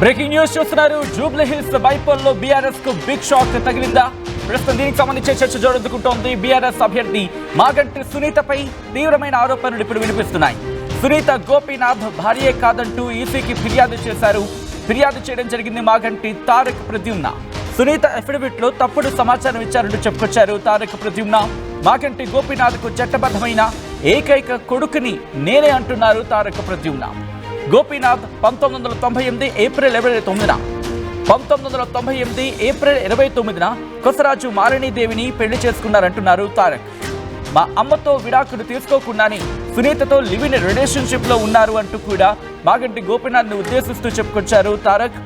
Breaking news చూస్తున్నారు. జూబ్లీ హిల్స్ బైపోల్లో బీఆర్ఎస్కు బిగ్ షాక్ తగిలిందా? ప్రస్తుతం దీనికి సంబంధించి చర్చ జరుగుతుంటోంది బీఆర్ఎస్ అభ్యర్థి మాగంటి సునీతపై తీవ్రమైన ఆరోపణలు ఇప్పుడు వినిపిస్తున్నాయి. సునీత గోపీనాథ్ భార్యే కాదంటూ ఈసీకి ఫిర్యాదు చేశారు. ఫిర్యాదు చేయడం జరిగింది మాగంటి తారక్ ప్రద్యుమ్న. సునీత అఫిడవిట్లో తప్పుడు సమాచారం ఇచ్చారంటూ చెప్పుకొచ్చారు తారక్ ప్రద్యుమ్న. మాగంటి గోపీనాథ్కు చట్టబద్ధమైన ఏకైక కొడుకుని నేనే అంటున్నారు తారక ప్రద్యుమ్న. గోపీనాథ్ పంతొమ్మిది వందల తొంభై ఎనిమిది ఏప్రిల్ ఇరవై తొమ్మిదిన. పంతొమ్మిది వందల తొంభై ఎనిమిది ఏప్రిల్ ఇరవై తొమ్మిదిన కొసరాజు మారణీదేవిని పెళ్ళి చేసుకున్నారంటున్నారు తారక్. మా అమ్మతో విడాకులు తీసుకోకుండానే సునీతతో లివిన్ రిలేషన్షిప్లో రిలేషన్షిప్లో ఉన్నారు అంటూ కూడా మాగంటి గోపీనాథ్ని ఉద్దేశిస్తూ చెప్పుకొచ్చారు తారక్.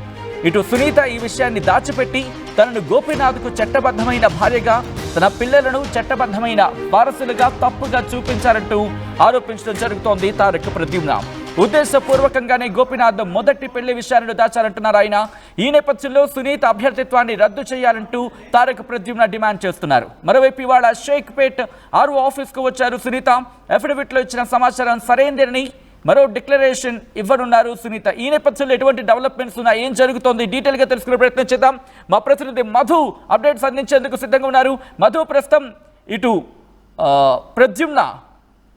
ఇటు సునీత ఈ విషయాన్ని దాచిపెట్టి తనను గోపీనాథ్కు చట్టబద్ధమైన భార్యగా తన పిల్లలను చట్టబద్ధమైన వారసులుగా తప్పుగా చూపించారంటూ ఆరోపించడం జరుగుతోంది తారక్ ప్రద్యుమ్నాథ్ ఉద్దేశపూర్వకంగానే గోపీనాథ్ మొదటి పెళ్ళి విషయాలను దాచారంటున్నారు ఆయన. ఈ నేపథ్యంలో సునీత అభ్యర్థిత్వాన్ని రద్దు చేయాలంటూ తారక ప్రద్యుమ్న డిమాండ్ చేస్తున్నారు. మరోవైపు ఇవాళ షేక్ పేట్ ఆర్ఓ ఆఫీస్కు వచ్చారు సునీత. అఫిడవిట్లో ఇచ్చిన సమాచారం సరైందేనని మరో డిక్లరేషన్ ఇవ్వనున్నారు సునీత. ఈ నేపథ్యంలో ఎటువంటి డెవలప్మెంట్స్ ఉన్నాయి ఏం జరుగుతోంది? డీటెయిల్గా తెలుసుకునే ప్రయత్నం చేద్దాం. మా ప్రతినిధి మధు అప్డేట్స్ అందించేందుకు సిద్ధంగా ఉన్నారు. మధు ప్రస్తుతం ఇటు ప్రద్యుమ్న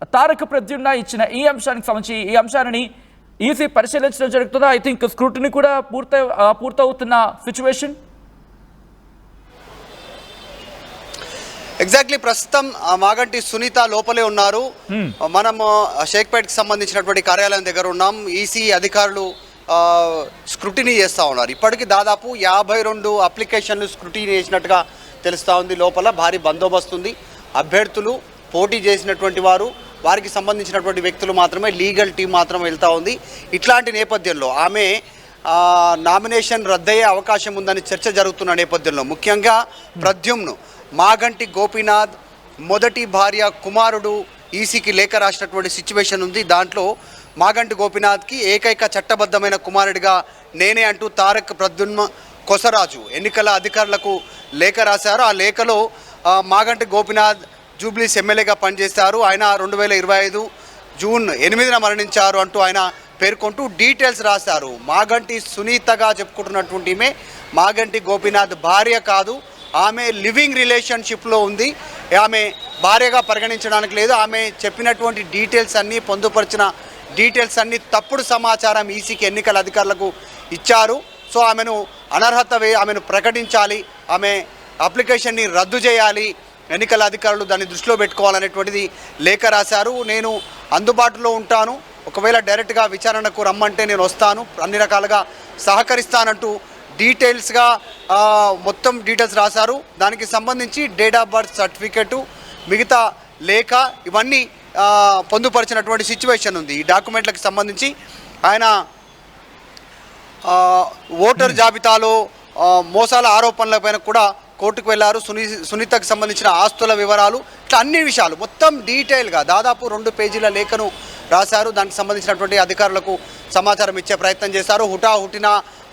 తారక ప్రద్యుమ్న ఇచ్చిన ఈ అంశానికి సంబంధించి ఈ అంశాన్ని ఈసీ పరిశీలించడం జరుగుతుందా? ఐ థింక్ స్క్రూటినీ కూడా పూర్త పూర్తవుతున్న సిచ్యువేషన్ ఎగ్జాక్ట్లీ ప్రస్తుతం మాగంటి సునీత లోపలే ఉన్నారు. మనం ఆ, షేక్పేట్కి సంబంధించినటువంటి కార్యాలయం దగ్గర ఉన్నాం. ఈసీ అధికారులు ఆ, స్క్రూటినీ చేస్తూ ఉన్నారు. ఇప్పటికి దాదాపు యాభై రెండు అప్లికేషన్లు స్క్రూటినీ చేసినట్టుగా తెలుస్తూ ఉంది. లోపల భారీ బందోబస్తు ఉంది. అభ్యర్థులు పోటీ చేసినటువంటి వారు వారికి సంబంధించినటువంటి వ్యక్తులు మాత్రమే లీగల్ టీం మాత్రమే వెళ్తూ ఉంది. ఇట్లాంటి నేపథ్యంలో ఆమె నామినేషన్ రద్దయ్యే అవకాశం ఉందని చర్చ జరుగుతున్న నేపథ్యంలో ముఖ్యంగా ప్రద్యుమ్ను మాగంటి గోపీనాథ్ మొదటి భార్య కుమారుడు ఈసీకి లేఖ రాసినటువంటి సిచ్యువేషన్ ఉంది. దాంట్లో మాగంటి గోపీనాథ్కి ఏకైక చట్టబద్ధమైన కుమారుడిగా నేనే అంటూ తారక్ ప్రద్యుమ్న కొసరాజు ఎన్నికల అధికారులకు లేఖ రాశారు. ఆ లేఖలో మాగంటి గోపీనాథ్ జూబ్లీస్ ఎమ్మెల్యేగా పనిచేశారు ఆయన రెండు వేల ఇరవై ఐదు జూన్ ఎనిమిదిన మరణించారు అంటూ ఆయన పేర్కొంటూ డీటెయిల్స్ రాశారు. మాగంటి సునీతగా చెప్పుకుంటున్నటువంటి ఈమె మాగంటి గోపీనాథ్ భార్య కాదు. ఆమె లివింగ్ రిలేషన్షిప్లో ఉంది. ఆమె భార్యగా పరిగణించడానికి లేదు. ఆమె చెప్పినటువంటి డీటెయిల్స్ అన్నీ పొందుపరిచిన డీటెయిల్స్ అన్నీ తప్పుడు సమాచారం ఈసీకి ఎన్నికల అధికారులకు ఇచ్చారు. సో ఆమెను అనర్హత వే ఆమెను ప్రకటించాలి. ఆమె అప్లికేషన్ని రద్దు చేయాలి. ఎన్నికల అధికారులు దాన్ని దృష్టిలో పెట్టుకోవాలనేటువంటిది లేఖ రాశారు. నేను అందుబాటులో ఉంటాను. ఒకవేళ డైరెక్ట్గా విచారణకు రమ్మంటే నేను వస్తాను. అన్ని రకాలుగా సహకరిస్తానంటూ డీటెయిల్స్గా మొత్తం డీటెయిల్స్ రాశారు. దానికి సంబంధించి డేట్ ఆఫ్ బర్త్ సర్టిఫికెటు మిగతా లేఖ ఇవన్నీ పొందుపరిచినటువంటి సిచ్యువేషన్ ఉంది. ఈ డాక్యుమెంట్లకు సంబంధించి ఆయన ఓటర్ జాబితాలో మోసాల మోసాల ఆరోపణలపైన కూడా కోర్టుకు వెళ్ళారు. సునీ సునీతకు సంబంధించిన ఆస్తుల వివరాలు ఇట్లా అన్ని విషయాలు మొత్తం డీటెయిల్గా దాదాపు రెండు పేజీల లేఖను రాశారు. దానికి సంబంధించినటువంటి అధికారులకు సమాచారం ఇచ్చే ప్రయత్నం చేశారు. హుటా హుటిన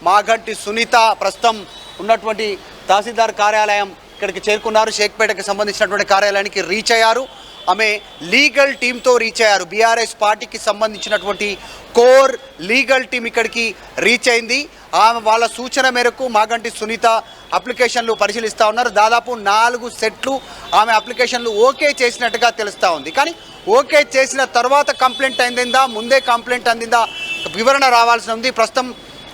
మాగంటి సునీత ప్రస్తుతం ఉన్నటువంటి తహసీల్దార్ కార్యాలయం ఇక్కడికి చేరుకున్నారు. షేక్పేటకి సంబంధించినటువంటి కార్యాలయానికి రీచ్ అయ్యారు. ఆమె లీగల్ టీంతో రీచ్ అయ్యారు. బీఆర్ఎస్ పార్టీకి సంబంధించినటువంటి కోర్ లీగల్ టీం ఇక్కడికి రీచ్ అయింది. ఆమె వాళ్ళ సూచన మేరకు మాగంటి సునీత అప్లికేషన్లు పరిశీలిస్తూ ఉన్నారు. దాదాపు నాలుగు సెట్లు ఆమె అప్లికేషన్లు ఓకే చేసినట్టుగా తెలుస్తూ ఉంది. కానీ ఓకే చేసిన తర్వాత కంప్లైంట్ అందిందా? ముందే కంప్లైంట్ అందిందా? వివరణ రావాల్సి ఉంది. ప్రస్తుతం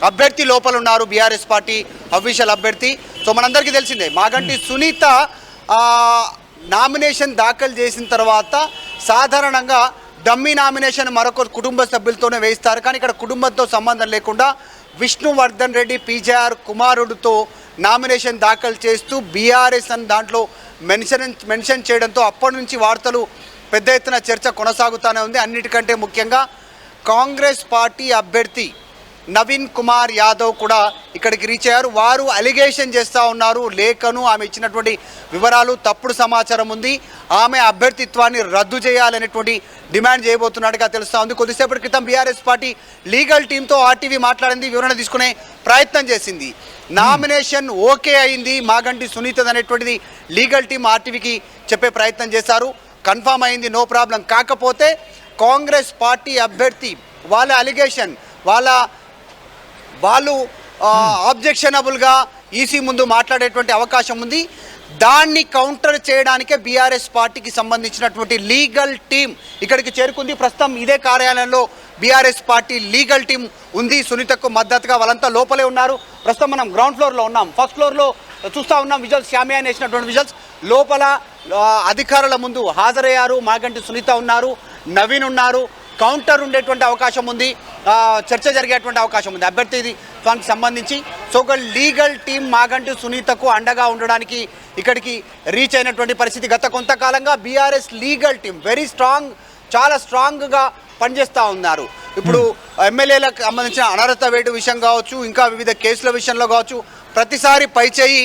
అభ్యర్థి లోపల ఉన్నారు బీఆర్ఎస్ పార్టీ అఫీషియల్ అభ్యర్థి. సో మనందరికీ తెలిసిందే మాగంటి సునీత నామినేషన్ దాఖలు చేసిన తర్వాత సాధారణంగా డమ్మీ నామినేషన్ మరొక కుటుంబ సభ్యులతోనే వేయిస్తారు. కానీ ఇక్కడ కుటుంబంతో సంబంధం లేకుండా విష్ణువర్ధన్ రెడ్డి పీజేఆర్ కుమారుడితో నామినేషన్ దాఖలు చేస్తూ బీఆర్ఎస్ అని దాంట్లో మెన్షన్ మెన్షన్ చేయడంతో అప్పటి నుంచి వార్తలు పెద్ద ఎత్తున చర్చ కొనసాగుతూనే ఉంది. అన్నిటికంటే ముఖ్యంగా కాంగ్రెస్ పార్టీ అభ్యర్థి నవీన్ కుమార్ యాదవ్ కూడా ఇక్కడికి రీచ్ అయ్యారు. వారు అలిగేషన్ చేస్తూ ఉన్నారు. లేఖను ఆమె ఇచ్చినటువంటి వివరాలు తప్పుడు సమాచారం ఉంది. ఆమె అభ్యర్థిత్వాన్ని రద్దు చేయాలనేటువంటి డిమాండ్ చేయబోతున్నట్టుగా తెలుస్తూ ఉంది కొద్దిసేపటి క్రితం బీఆర్ఎస్ పార్టీ లీగల్ టీంతో ఆర్టీవీ మాట్లాడింది వివరణ తీసుకునే ప్రయత్నం చేసింది. నామినేషన్ ఓకే అయింది. మాగంటి సునీతద్ అనేటువంటిది లీగల్ టీం ఆర్టీవీకి చెప్పే ప్రయత్నం చేశారు. కన్ఫామ్ అయింది నో ప్రాబ్లం. కాకపోతే కాంగ్రెస్ పార్టీ అభ్యర్థి వాళ్ళ అలిగేషన్ వాళ్ళ వాళ్ళు ఆబ్జెక్షనబుల్గా ఈసీ ముందు మాట్లాడేటువంటి అవకాశం ఉంది. దాన్ని కౌంటర్ చేయడానికే బీఆర్ఎస్ పార్టీకి సంబంధించినటువంటి లీగల్ టీం ఇక్కడికి చేరుకుంది. ప్రస్తుతం ఇదే కార్యాలయంలో బీఆర్ఎస్ పార్టీ లీగల్ టీం ఉంది. సునీతకు మద్దతుగా వాళ్ళంతా లోపలే ఉన్నారు. ప్రస్తుతం మనం గ్రౌండ్ ఫ్లోర్లో ఉన్నాం. ఫస్ట్ ఫ్లోర్లో చూస్తా ఉన్నాం విజువల్స్ శామియాన్ వేసినటువంటి విజువల్స్ లోపల అధికారుల ముందు హాజరయ్యారు. మాగంటి సునీత ఉన్నారు. నవీన్ ఉన్నారు. కౌంటర్ ఉండేటువంటి అవకాశం ఉంది. చర్చ జరిగేటువంటి అవకాశం ఉంది. అభ్యర్థి దానికి సంబంధించి సో ఒక లీగల్ టీం మాగంటి సునీతకు అండగా ఉండడానికి ఇక్కడికి రీచ్ అయినటువంటి పరిస్థితి గత కొంతకాలంగా BRS legal team very strong చాలా స్ట్రాంగ్గా పనిచేస్తూ ఉన్నారు. ఇప్పుడు ఎమ్మెల్యేలకు సంబంధించిన అనర్హత వేటు విషయం కావచ్చు ఇంకా వివిధ కేసుల విషయంలో కావచ్చు ప్రతిసారి పైచేయి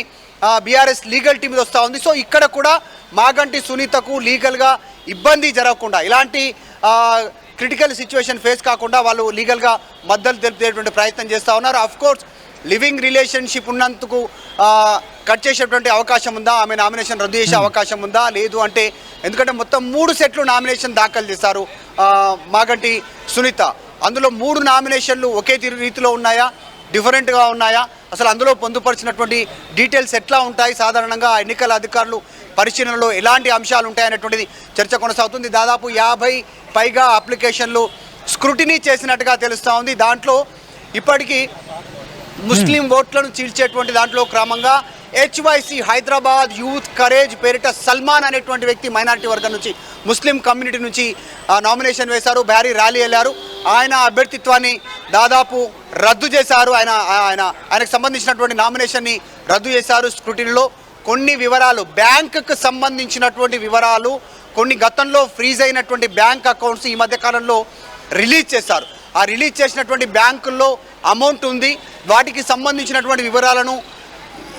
బీఆర్ఎస్ లీగల్ టీం వస్తూ ఉంది. సో ఇక్కడ కూడా మాగంటి సునీతకు లీగల్గా ఇబ్బంది జరగకుండా ఇలాంటి క్రిటికల్ సిచ్యువేషన్ ఫేస్ కాకుండా వాళ్ళు లీగల్గా మద్దతు తెలిపేటువంటి ప్రయత్నం చేస్తూ ఉన్నారు. అఫ్ కోర్స్ లివింగ్ రిలేషన్షిప్ ఉన్నందుకు కట్ చేసేటువంటి అవకాశం ఉందా? ఆమె నామినేషన్ రద్దు చేసే అవకాశం ఉందా? లేదు అంటే ఎందుకంటే మొత్తం మూడు సెట్లు నామినేషన్ దాఖలు చేశారు మాగంటి సునీత. అందులో మూడు నామినేషన్లు ఒకే రీతిలో ఉన్నాయా? డిఫరెంట్గా ఉన్నాయా? అసలు అందులో పొందుపరిచినటువంటి డీటెయిల్స్ ఎట్లా ఉంటాయి? సాధారణంగా ఎన్నికల అధికారులు పరిశీలనలో ఎలాంటి అంశాలు ఉంటాయనేటువంటిది చర్చ కొనసాగుతుంది. దాదాపు యాభై పైగా అప్లికేషన్లు స్క్రూటినీ చేసినట్టుగా తెలుస్తూ ఉంది. దాంట్లో ఇప్పటికీ ముస్లిం ఓట్లను చీల్చేటువంటి దాంట్లో క్రమంగా హెచ్వైసి హైదరాబాద్ యూత్ కరేజ్ పేరిట సల్మాన్ అనేటువంటి వ్యక్తి మైనారిటీ వర్గం నుంచి ముస్లిం కమ్యూనిటీ నుంచి ఆ, నామినేషన్ వేశారు భారీ ర్యాలీ వెళ్ళారు. ఆయన అభ్యర్థిత్వాన్ని దాదాపు రద్దు చేశారు. ఆయన ఆయన ఆయనకు సంబంధించినటువంటి నామినేషన్ని రద్దు చేశారు స్క్రూటిన్లో. కొన్ని వివరాలు బ్యాంకుకు సంబంధించినటువంటి వివరాలు కొన్ని గతంలో ఫ్రీజ్ అయినటువంటి బ్యాంక్ అకౌంట్స్ ఈ మధ్యకాలంలో రిలీజ్ చేశారు. ఆ రిలీజ్ చేసినటువంటి బ్యాంకుల్లో అమౌంట్ ఉంది. వాటికి సంబంధించినటువంటి వివరాలను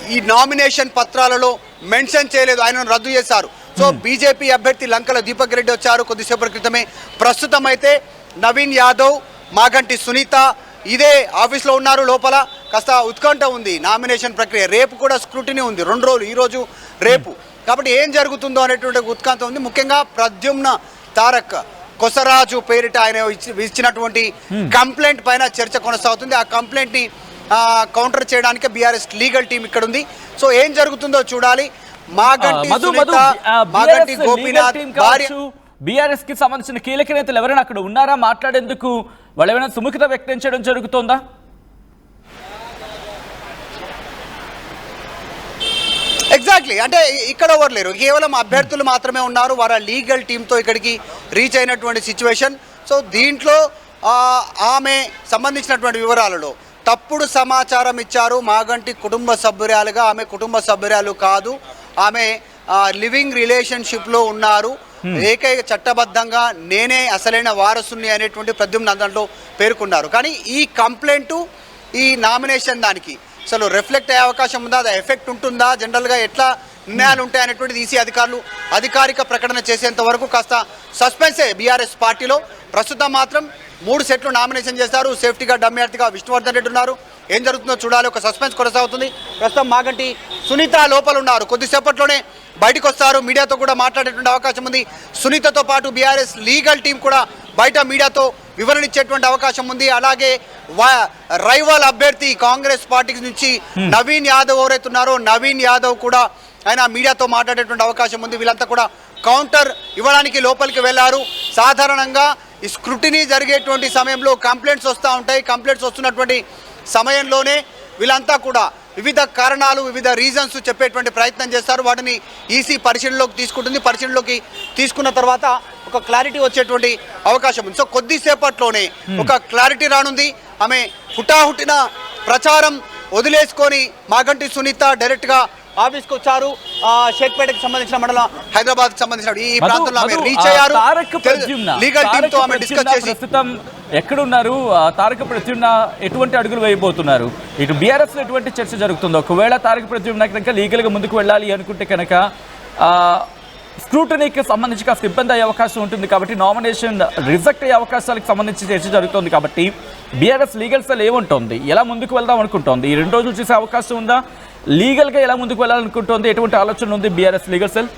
ఈ నామినేషన్ పత్రాలలో మెన్షన్ చేయలేదు. ఆయనను రద్దు చేశారు. సో బీజేపీ అభ్యర్థి లంకల దీపక్ రెడ్డి వచ్చారు. కొద్దిసేపటి క్రితమే ప్రస్తుతం అయితే నవీన్ యాదవ్ మాగంటి సునీత ఇదే ఆఫీస్లో ఉన్నారు లోపల. కాస్త ఉత్కంఠ ఉంది నామినేషన్ ప్రక్రియ. రేపు కూడా స్క్రూటినీ ఉంది. రెండు రోజులు ఈరోజు రేపు. కాబట్టి ఏం జరుగుతుందో అనేటువంటి ఉత్కంఠ ఉంది. ముఖ్యంగా ప్రద్యుమ్న తారక్ కొసరాజు పేరిట ఆయన ఇచ్చి- ఇచ్చినటువంటి కంప్లైంట్ పైన చర్చ కొనసాగుతుంది. ఆ కంప్లైంట్ని కౌంటర్ చేయడానికి బీఆర్ఎస్ లీగల్ టీం ఇక్కడ ఉంది. సో ఏం జరుగుతుందో చూడాలి. మాగంటి సునీత, మాగంటి గోపీనాథ్ భార్య బీఆర్ఎస్కి సంబంధించిన కీలక నేతలు ఎవరైనా అక్కడ ఉన్నారా? మాట్లాడేందుకు వాళ్ళు ఏమైనా సుముఖత వ్యక్తం చేయడం జరుగుతోందా? ఎగ్జాక్ట్లీ అంటే ఇక్కడ ఎవరు లేరు. కేవలం అభ్యర్థులు మాత్రమే ఉన్నారు. వారి లీగల్ టీంతో ఇక్కడికి రీచ్ అయినటువంటి సిచ్యువేషన్ సో దీంట్లో ఆమె సంబంధించినటువంటి వివరాలలో తప్పుడు సమాచారం ఇచ్చారు మాగంటి కుటుంబ సభ్యురాలుగా. ఆమె కుటుంబ సభ్యురాలు కాదు. ఆమె లివింగ్ రిలేషన్షిప్లో ఉన్నారు. ఏకైక చట్టబద్ధంగా నేనే అసలైన వారసుని అనేటువంటి ప్రద్యుమ్న దాంట్లో పేర్కొన్నారు. కానీ ఈ కంప్లైంట్ ఈ నామినేషన్ దానికి అసలు రిఫ్లెక్ట్ అయ్యే అవకాశం ఉందా? అది ఎఫెక్ట్ ఉంటుందా? జనరల్గా ఎట్లా నిర్ణయాలు ఉంటాయి అనేటువంటిది ఈసీ అధికారులు అధికారిక ప్రకటన చేసేంత వరకు కాస్త సస్పెన్సే బీఆర్ఎస్ పార్టీలో. ప్రస్తుతం మాత్రం మూడు సెట్లు నామినేషన్ చేశారు. సేఫ్టీగా అభ్యర్థిగా విష్ణువర్ధన్ రెడ్డి ఉన్నారు. ఏం జరుగుతుందో చూడాలి. ఒక సస్పెన్స్ కొనసాగుతుంది. ప్రస్తుతం మాగంటి సునీత లోపల ఉన్నారు. కొద్దిసేపట్లోనే బయటకు వస్తారు మీడియాతో కూడా మాట్లాడేటువంటి అవకాశం ఉంది. సునీతతో పాటు బీఆర్ఎస్ లీగల్ టీం కూడా బయట మీడియాతో వివరణ ఇచ్చేటువంటి అవకాశం ఉంది. అలాగే రైవల్ అభ్యర్థి కాంగ్రెస్ పార్టీ నుంచి నవీన్ యాదవ్ ఎవరైతే ఉన్నారో నవీన్ యాదవ్ కూడా ఆయన మీడియాతో మాట్లాడేటువంటి అవకాశం ఉంది. వీళ్ళంతా కూడా కౌంటర్ ఇవ్వడానికి లోపలికి వెళ్ళారు సాధారణంగా ఈ స్క్రూటినీ జరిగేటువంటి సమయంలో కంప్లైంట్స్ వస్తూ ఉంటాయి. కంప్లైంట్స్ వస్తున్నటువంటి సమయంలోనే వీళ్ళంతా కూడా వివిధ కారణాలు వివిధ రీజన్స్ చెప్పేటువంటి ప్రయత్నం చేస్తారు. వాటిని ఈసీ పరిశీలనలోకి తీసుకుంటుంది. పరిశీలనలోకి తీసుకున్న తర్వాత ఒక క్లారిటీ వచ్చేటువంటి అవకాశం ఉంది. సో కొద్దిసేపట్లోనే ఒక క్లారిటీ రానుంది. ఆమె హుటాహుటిన ప్రచారం వదిలేసుకొని మాగంటి సునీత డైరెక్ట్గా ఆఫీస్కి వచ్చారు షేక్పేటకి సంబంధించిన మండలం హైదరాబాద్కి సంబంధించిన ఈ ప్రాంతంలో ఆమె మధు, రీచ్ ఆ, అయ్యారు. తారక్ ప్రద్యుమ్న, లీగల్ టీమ్తో తారక్ ఆమె డిస్కస్ ప్రద్యుమ్న చేసి ప్రస్తుతం ఎక్కడున్నారు? తారక ప్రద్యుమ్న ఎటువంటి అడుగులు వేయబోతున్నారు? ఇటు బీఆర్ఎస్లో ఎటువంటి చర్చ జరుగుతుందో? ఒకవేళ తారక ప్రద్యుమ్న కనుక లీగల్గా ముందుకు వెళ్ళాలి అనుకుంటే కనుక ఆ, స్క్రూటనీకి సంబంధించి కాస్త ఇబ్బంది అయ్యే అవకాశం ఉంటుంది కాబట్టి నామినేషన్ రిజెక్ట్ అయ్యే అవకాశాలకు సంబంధించి చర్చ జరుగుతుంది కాబట్టి బీఆర్ఎస్ లీగల్ సెల్ ఏముంటోంది? ఎలా ముందుకు వెళ్దాం అనుకుంటోంది? ఈ రెండు రోజులు చూసే అవకాశం ఉందా? లీగల్గా ఎలా ముందుకు వెళ్ళాలనుకుంటోంది? ఎటువంటి ఆలోచన ఉంది బీఆర్ఎస్ లీగల్ సెల్?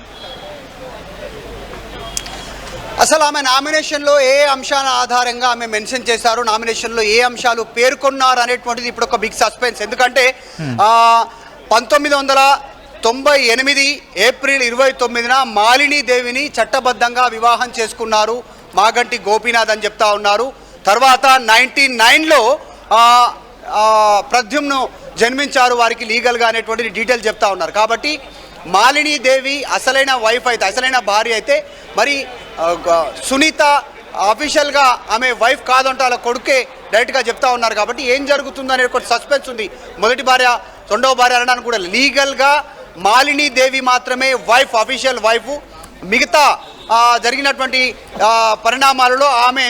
అసలు ఆమె నామినేషన్లో ఏ అంశాల ఆధారంగా ఆమె మెన్షన్ చేశారు? నామినేషన్లో ఏ అంశాలు పేర్కొన్నారు అనేటువంటిది ఇప్పుడు ఒక బిగ్ సస్పెన్స్. ఎందుకంటే ఆ, పంతొమ్మిది వందల తొంభై ఎనిమిది ఏప్రిల్ ఇరవై తొమ్మిదిన మాలిని దేవిని చట్టబద్ధంగా వివాహం చేసుకున్నారు మాగంటి గోపీనాథ్ అని చెప్తా ఉన్నారు. తర్వాత నైన్టీ నైన్లో ప్రద్యుమ్ను జన్మించారు వారికి లీగల్గా అనేటువంటి డీటెయిల్ చెప్తా ఉన్నారు. కాబట్టి మాలిని దేవి అసలైన వైఫ్ అయితే అసలైన భార్య అయితే మరి సునీత అఫీషియల్గా ఆమె వైఫ్ కాదంటే వాళ్ళ కొడుకే డైరెక్ట్గా చెప్తా ఉన్నారు. కాబట్టి ఏం జరుగుతుంది అనే ఒక సస్పెన్స్ ఉంది. మొదటి భార్య రెండవ భార్య అనడానికి కూడా లీగల్గా మాలిని దేవి మాత్రమే వైఫ్ అఫీషియల్ వైఫ్. మిగతా జరిగినటువంటి పరిణామాలలో ఆమె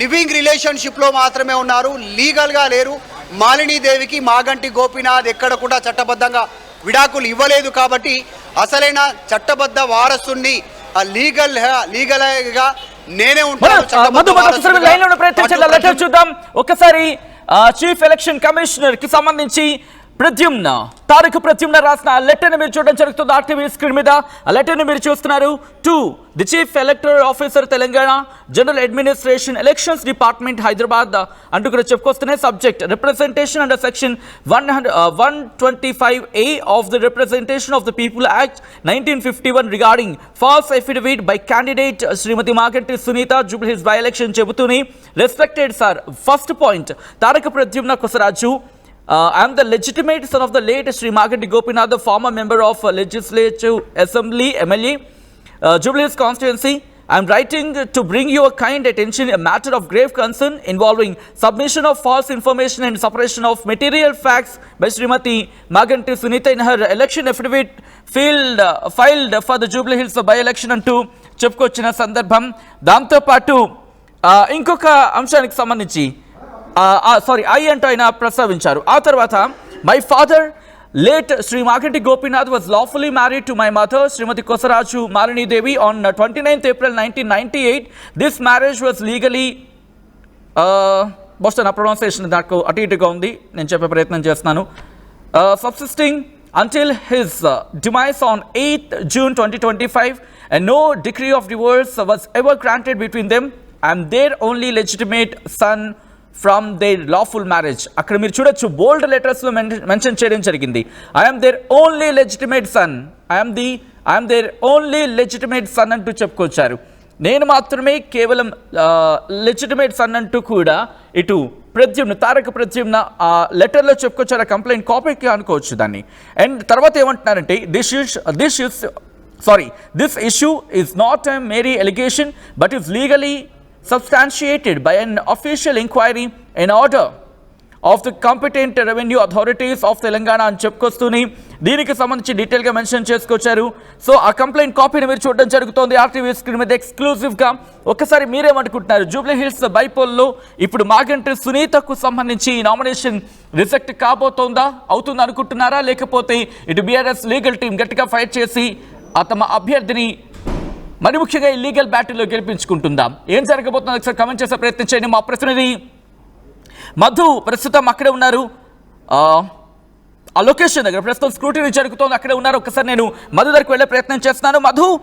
లివింగ్ రిలేషన్షిప్లో మాత్రమే ఉన్నారు. లీగల్గా లేరు. మాలిని దేవికి మాగంటి గోపీనాథ్ ఎక్కడ కూడా చట్టబద్ధంగా విడాకులు ఇవ్వలేదు కాబట్టి అసలైన చట్టబద్ధ వారసుని ఆ లీగల్ లీగల్గా నేనే ఉంటాను. చూద్దాం. ఒకసారి చీఫ్ ఎలక్షన్ కమిషనర్కి సంబంధించి ప్రద్యుమ్న తారక ప్రద్యుమ్న రాసిన ఆ లెటర్ మీరు చూడడం జరుగుతుంది. ఆర్టీవీ స్క్రీన్ మీద ఆ లెటర్ని మీరు చూస్తున్నారు. To the chief electoral officer Telangana general administration elections department Hyderabad. అంటూ కూడా చెప్పుకొస్తున్నాయి subject representation under section one hundred one twenty five A of the representation of the people act nineteen fifty one regarding false affidavit by candidate Shrimati Maganti Sunitha Jubilees bye election చెబుతూనే respected sir first point Taraka Pradyumna Kosaraju Uh, I am the legitimate son of the late Sri Maganti Gopinath, the former member of uh, Legislative Assembly, MLA, uh, Jubilee's constituency. I am writing to bring your kind attention a matter of grave concern involving submission of false information and suppression of material facts by Srimati Maganti Sunita in her election affidavit filed, uh, filed for the Jubilee Hills by-election అంటూ చెప్పుకొచ్చిన సందర్భం దాంతోపాటు ఆ, ఇంకొక అంశానికి సంబంధించి sorry I అంటూ ఆయన ప్రస్తావించారు. ఆ తర్వాత my father late Shri Maganti Gopinath was lawfully married to my mother Shrimati Kosaraju Malini on twenty ninth April nineteen ninety eight this marriage was legally బహుశా నా ప్రొనౌన్సియేషన్ నాకు అటు ఇటుగా ఉంది. నేను చెప్పే ప్రయత్నం చేస్తున్నాను. Subsisting until his demise on eighth June twenty twenty five and no degree of divorce was ever granted between them I'm their only legitimate son from their lawful marriage అక్కడ మీరు చూడొచ్చు బోల్డ్ లెటర్స్లో మెన్షన్ చేయడం జరిగింది. I'm their only legitimate son I'm the I'm their only legitimate son అంటూ చెప్పుకొచ్చారు. నేను మాత్రమే కేవలం లెజిటిమేట్ సన్ అంటూ కూడా ఇటు ప్రద్యుమ్న తారక ప్రద్యుమ్న ఆ లెటర్లో చెప్పుకొచ్చారు ఆ కంప్లైంట్ కాపీకి అనుకోవచ్చు దాన్ని. అండ్ తర్వాత ఏమంటున్నారంటే this is this is sorry this issue is not a mere allegation but is legally substantiated by an official inquiry in order of the competent revenue authorities of Telangana అని చెప్పుకొస్తూనే దీనికి సంబంధించి డీటెయిల్గా mention చేసుకొచ్చారు. So ఆ complaint కాపీని మీరు చూడడం జరుగుతోంది. ఆర్టీవీ స్క్రీన్ మీద ఎక్స్క్లూజివ్గా ఒకసారి మీరేమనుకుంటున్నారు? జూబ్లీ హిల్స్ బైపోల్లో ఇప్పుడు మాగంటి సునీతకు సంబంధించి నామినేషన్ రిజెక్ట్ కాబోతోందా? అవుతుంది అనుకుంటున్నారా లేకపోతే ఇటు బీఆర్ఎస్ లీగల్ టీం గట్టిగా ఫైట్ చేసి ఆ తమ అభ్యర్థిని మరి ముఖ్యంగా ఈ లీగల్ బ్యాటిల్లో గెలిపించుకుంటుందా. ఏం జరగబోతుందో ఒకసారి కమెంట్ చేసే ప్రయత్నం చేయండి. మా ప్రతినిధి మధు ప్రస్తుతం అక్కడే ఉన్నారు. ఆ, లొకేషన్ దగ్గర ప్రస్తుతం స్క్రూటినీ జరుగుతోంది. అక్కడే ఉన్నారు. ఒకసారి నేను మధు దగ్గరికి వెళ్ళే ప్రయత్నం చేస్తున్నాను. మధు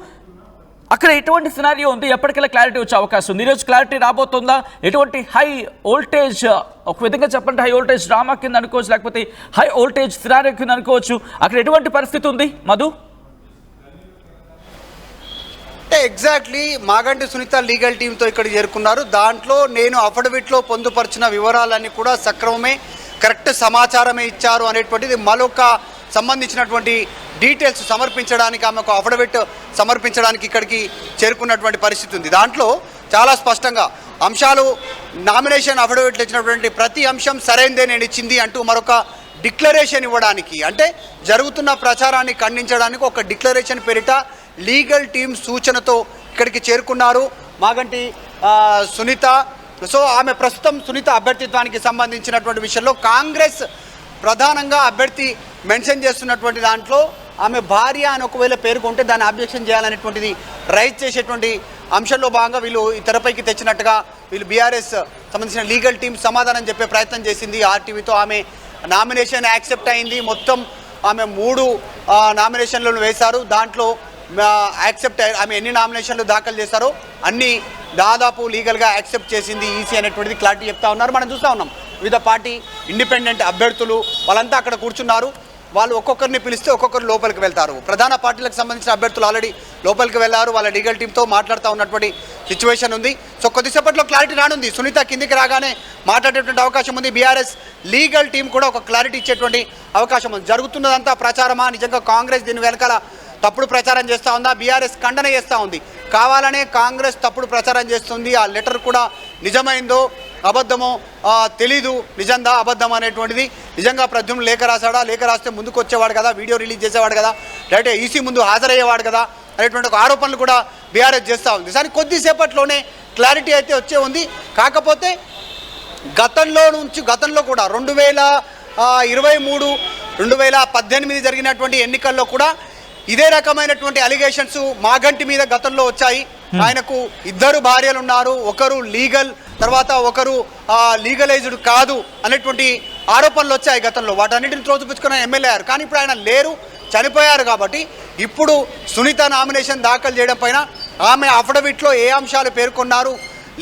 అక్కడ ఎటువంటి సినారియో ఉంది? ఎప్పటికైనా క్లారిటీ వచ్చే అవకాశం ఉంది. ఈరోజు క్లారిటీ రాబోతుందా? ఎటువంటి హై వోల్టేజ్ ఒక విధంగా చెప్పండి. హై వోల్టేజ్ డ్రామా కింద అనుకోవచ్చు లేకపోతే హై వోల్టేజ్ సినారియో కింద అనుకోవచ్చు. అక్కడ ఎటువంటి పరిస్థితి ఉంది? మధు? అంటే ఎగ్జాక్ట్లీ మాగంటి సునీత లీగల్ టీంతో ఇక్కడ చేరుకున్నారు. దాంట్లో నేను అఫిడవిట్లో పొందుపరిచిన వివరాలన్నీ కూడా సక్రమమే కరెక్ట్ సమాచారమే ఇచ్చారు అనేటువంటిది మరొక సంబంధించినటువంటి డీటెయిల్స్ సమర్పించడానికి ఆమె ఒక అఫిడవిట్ సమర్పించడానికి ఇక్కడికి చేరుకున్నటువంటి పరిస్థితి ఉంది. దాంట్లో చాలా స్పష్టంగా అంశాలు నామినేషన్ అఫిడవిట్లు ఇచ్చినటువంటి ప్రతి అంశం సరైందే నేను ఇచ్చింది అంటూ మరొక డిక్లరేషన్ ఇవ్వడానికి అంటే జరుగుతున్న ప్రచారాన్ని ఖండించడానికి ఒక డిక్లరేషన్ పేరిట లీగల్ టీం సూచనతో ఇక్కడికి చేరుకున్నారు. మాగంటి సునీత. సో ఆమె ప్రస్తుతం సునీత అభ్యర్థిత్వానికి సంబంధించినటువంటి విషయంలో కాంగ్రెస్ ప్రధానంగా అభ్యర్థి మెన్షన్ చేస్తున్నటువంటి దాంట్లో ఆమె భార్య అని ఒకవేళ పేర్కొంటే దాన్ని అబ్జెక్షన్ చేయాలనేటువంటిది రైజ్ చేసేటువంటి అంశంలో భాగంగా వీళ్ళు ఈ తెరపైకి తెచ్చినట్టుగా వీళ్ళు బీఆర్ఎస్ సంబంధించిన లీగల్ టీం సమాధానం చెప్పే ప్రయత్నం చేసింది ఆర్టీవీతో. ఆమె నామినేషన్ యాక్సెప్ట్ అయింది. మొత్తం ఆమె మూడు నామినేషన్లను వేశారు. దాంట్లో యాక్సెప్ట్ ఆమె ఎన్ని నామినేషన్లు దాఖలు చేశారో అన్ని దాదాపు లీగల్గా యాక్సెప్ట్ చేసింది ఈసీ అనేటువంటిది క్లారిటీ చెప్తా ఉన్నారు. మనం చూస్తూ ఉన్నాం. వివిధ పార్టీ ఇండిపెండెంట్ అభ్యర్థులు వాళ్ళంతా అక్కడ కూర్చున్నారు. వాళ్ళు ఒక్కొక్కరిని పిలిస్తే ఒక్కొక్కరు లోపలికి వెళ్తారు. ప్రధాన పార్టీలకు సంబంధించిన అభ్యర్థులు ఆల్రెడీ లోపలికి వెళ్ళారు. వాళ్ళ లీగల్ టీంతో మాట్లాడుతూ ఉన్నటువంటి సిచ్యువేషన్ ఉంది. సో కొద్దిసేపట్లో క్లారిటీ రానుంది. సునీత కిందికి రాగానే మాట్లాడేటువంటి అవకాశం ఉంది. బీఆర్ఎస్ లీగల్ టీం కూడా ఒక క్లారిటీ ఇచ్చేటువంటి అవకాశం ఉంది. జరుగుతున్నదంతా ప్రచారమా? నిజంగా కాంగ్రెస్ దీని వెనకాల తప్పుడు ప్రచారం చేస్తూ ఉందా? బీఆర్ఎస్ ఖండన చేస్తూ ఉంది. కావాలనే కాంగ్రెస్ తప్పుడు ప్రచారం చేస్తుంది. ఆ లెటర్ కూడా నిజమైందో అబద్ధమో తెలీదు. నిజంగా అబద్ధం అనేటువంటిది నిజంగా ప్రద్యుమ్న లేఖ రాశాడా? లేఖ రాస్తే ముందుకు వచ్చేవాడు కదా వీడియో రిలీజ్ చేసేవాడు కదా లేకపోతే ఈసీ ముందు హాజరయ్యేవాడు కదా అనేటువంటి ఒక ఆరోపణలు కూడా బీఆర్ఎస్ చేస్తూ ఉంది. కానీ కొద్దిసేపట్లోనే క్లారిటీ అయితే వచ్చే ఉంది. కాకపోతే గతంలో నుంచి గతంలో కూడా రెండు వేల ఇరవై మూడు రెండు వేల పద్దెనిమిది జరిగినటువంటి ఎన్నికల్లో కూడా ఇదే రకమైనటువంటి అలిగేషన్స్ మాగంటి మీద గతంలో వచ్చాయి. ఆయనకు ఇద్దరు భార్యలు ఉన్నారు ఒకరు లీగల్ తర్వాత ఒకరు లీగలైజ్డ్ కాదు అనేటువంటి ఆరోపణలు వచ్చాయి గతంలో. వాటన్నిటిని త్రోసిపుచ్చుకున్న ఎమ్మెల్యే అయ్యారు. కానీ ఇప్పుడు ఆయన లేరు చనిపోయారు కాబట్టి ఇప్పుడు సునీత నామినేషన్ దాఖలు చేయడం పైన ఆమె అఫిడవిట్లో ఏ అంశాలు పేర్కొన్నారు?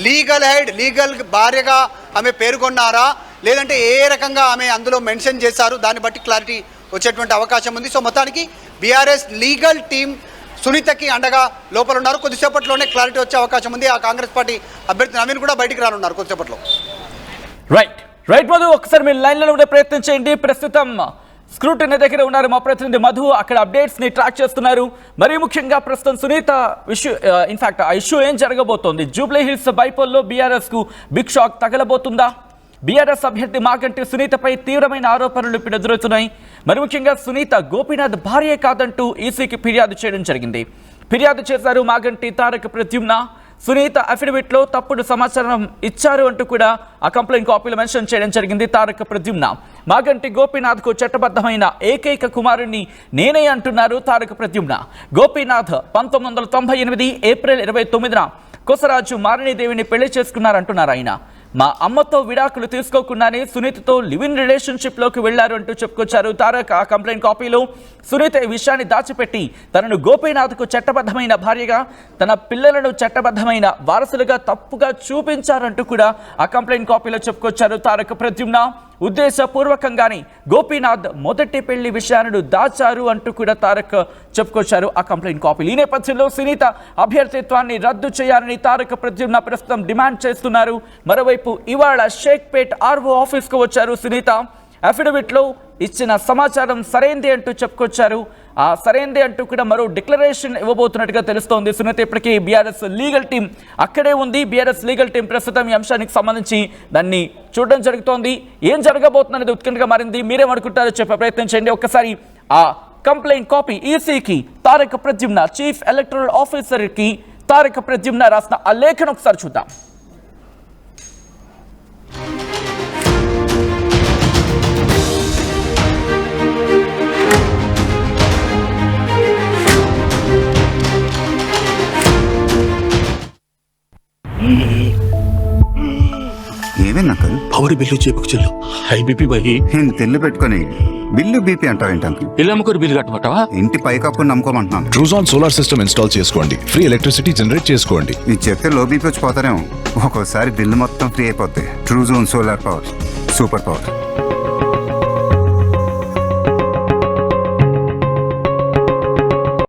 లీగల్ హెడ్ లీగల్ భార్యగా ఆమె పేర్కొన్నారా? లేదంటే ఏ రకంగా ఆమె అందులో మెన్షన్ చేశారు? దాన్ని బట్టి క్లారిటీ వచ్చేటువంటి అవకాశం ఉంది. సో మొత్తానికి బీఆర్ఎస్ లీగల్ టీం సునీతకి అండగా లోపల ఉన్నారు కొద్దిసేపట్లోనే క్లారిటీ వచ్చే అవకాశం ఉంది. ఆ కాంగ్రెస్ పార్టీ అభ్యర్థి నవీన్ కూడా బయటికి రానున్నారు కొద్దిసేపట్లో. రైట్ రైట్ మధు ఒకసారి మీరు లైన్లో ఉండే ప్రయత్నం చేయండి. ప్రస్తుతం స్క్రూటినీ దగ్గర ఉన్నారు మా ప్రతినిధి మధు. అక్కడ అప్డేట్స్ని ట్రాక్ చేస్తున్నారు. మరీ ముఖ్యంగా ప్రస్తుతం సునీత ఇష్యూ ఇన్ఫాక్ట్ ఆ ఇష్యూ ఏం జరగబోతోంది? జూబ్లీ హిల్స్ బైపోల్లో బీఆర్ఎస్కు బిగ్ షాక్ తగలబోతుందా? బీఆర్ఎస్ అభ్యర్థి మాగంటి సునీతపై తీవ్రమైన ఆరోపణలు ఇప్పుడు ఎదురవుతున్నాయి మరి ముఖ్యంగా సునీత గోపీనాథ్ భార్యే కాదంటూ ఈసీకి ఫిర్యాదు చేయడం జరిగింది. ఫిర్యాదు చేశారు మాగంటి తారక ప్రద్యుమ్న. సునీత అఫిడవిట్లో తప్పుడు సమాచారం ఇచ్చారు అంటూ కూడా ఆ కంప్లైంట్ కాపీలు మెన్షన్ చేయడం జరిగింది తారక ప్రద్యుమ్న. మాగంటి గోపీనాథ్కు చట్టబద్ధమైన ఏకైక కుమారుణ్ణి నేనే అంటున్నారు తారక ప్రద్యుమ్న. గోపీనాథ్ పంతొమ్మిది వందల తొంభై ఎనిమిది ఏప్రిల్ ఇరవై తొమ్మిదిన కొసరాజు మారణిదేవిని పెళ్ళి చేసుకున్నారంటున్నారు ఆయన. మా అమ్మతో విడాకులు తీసుకోకుండానే సునీతతో లివ్ ఇన్ రిలేషన్షిప్లోకి వెళ్ళారు అంటూ చెప్పుకొచ్చారు. తారక్ ఆ కంప్లైంట్ కాపీలో సునీత ఈ విషయాన్ని దాచిపెట్టి తనను గోపీనాథ్కు చట్టబద్ధమైన భార్యగా తన పిల్లలను చట్టబద్ధమైన వారసులుగా తప్పుగా చూపించారంటూ కూడా ఆ కంప్లైంట్ కాపీలో చెప్పుకొచ్చారు తారక ప్రద్యుమ్న. ఉద్దేశపూర్వకంగానే గోపీనాథ్ మొదటి పెళ్ళి విషయాన్ని దాచారు అంటూ కూడా తారక్ చెప్పుకొచ్చారు. ఆ కంప్లైంట్ కాపీలు ఈ నేపథ్యంలో సునీత అభ్యర్థిత్వాన్ని రద్దు చేయాలని తారక ప్రద్యుమ్న ప్రస్తుతం డిమాండ్ చేస్తున్నారు. మరోవైపు ఇవాళ షేక్పేట్ ఆర్ఓ ఆఫీస్కు వచ్చారు సునీత. అఫిడవిట్లో ఇచ్చిన సమాచారం సరైంది అంటూ చెప్పుకొచ్చారు. సరైంది అంటూ కూడా మరో డిక్లరేషన్ ఇవ్వబోతున్నట్టుగా తెలుస్తోంది. సునీత ఇప్పటికీ బీఆర్ఎస్ లీగల్ టీం అక్కడే ఉంది. బీఆర్ఎస్ లీగల్ టీం ప్రస్తుతం ఈ అంశానికి సంబంధించి దాన్ని చూడడం జరుగుతోంది. ఏం జరగబోతుందనేది ఉత్కంఠగా మారింది? మీరేమనుకుంటారో చెప్పే ప్రయత్నం చేయండి. ఒక్కసారి ఆ కంప్లైంట్ కాపీ ఈసీకి తారక ప్రద్యుమ్న చీఫ్ ఎలక్టరల్ ఆఫీసర్కి తారక ప్రద్యుమ్న రాసిన ఆ లేఖను ఒకసారి చూద్దాం. పవర్ బిల్లు చేపుకు చెల్లు. హై బీపీ బై నేను తెల్లు పెట్టుకొని బిల్లు బీపీ అంటావేంటి అంకుల్ ఇల్లు అమ్ముకోరు బిల్లు కట్టమంటావా? ఇంటి పైకప్పు నమ్ముకోమంటున్నాను. ట్రూజాన్ సోలార్ సిస్టమ్ ఇన్స్టాల్ చేసుకోండి. ఫ్రీ ఎలక్ట్రిసిటీ జనరేట్ చేసుకోండి. ఇది చెప్తే లో బీపీ వచ్చి పోతారేమో. ఒక్కోసారి బిల్లు మొత్తం ఫ్రీ అయిపోద్ది. Truzon solar power super power